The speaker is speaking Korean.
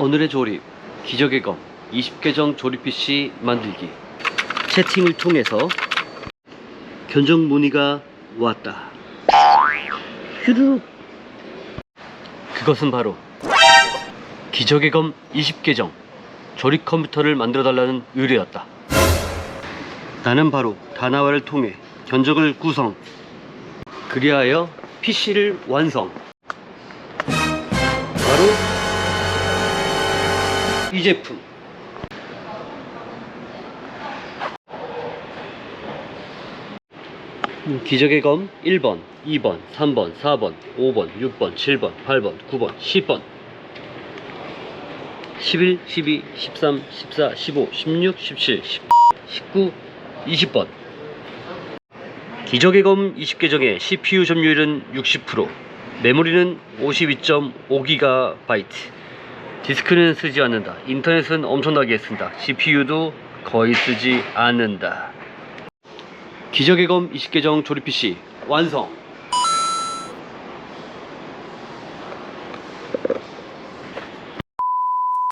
오늘의 조립 기적의 검 20계정 조립 PC 만들기. 채팅을 통해서 견적 문의가 왔다. 휴르륵 그것은 바로 기적의 검 20계정 조립 컴퓨터를 만들어 달라는 의뢰였다. 나는 바로 다나와를 통해 견적을 구성 그리하여 PC를 완성. 바로 이 제품. 음, 기적의 검 1번, 2번, 3번, 4번, 5번, 6번, 7번, 8번, 9번, 10번. 11, 12, 13, 14, 15, 16, 17, 19, 20번. 기적의 검 20계정의 CPU 점유율은 60% 메모리는 52.5GB 디스크는 쓰지 않는다. 인터넷은 엄청나게 쓴다. CPU도 거의 쓰지 않는다. 기적의 검 20계정 조립 PC 완성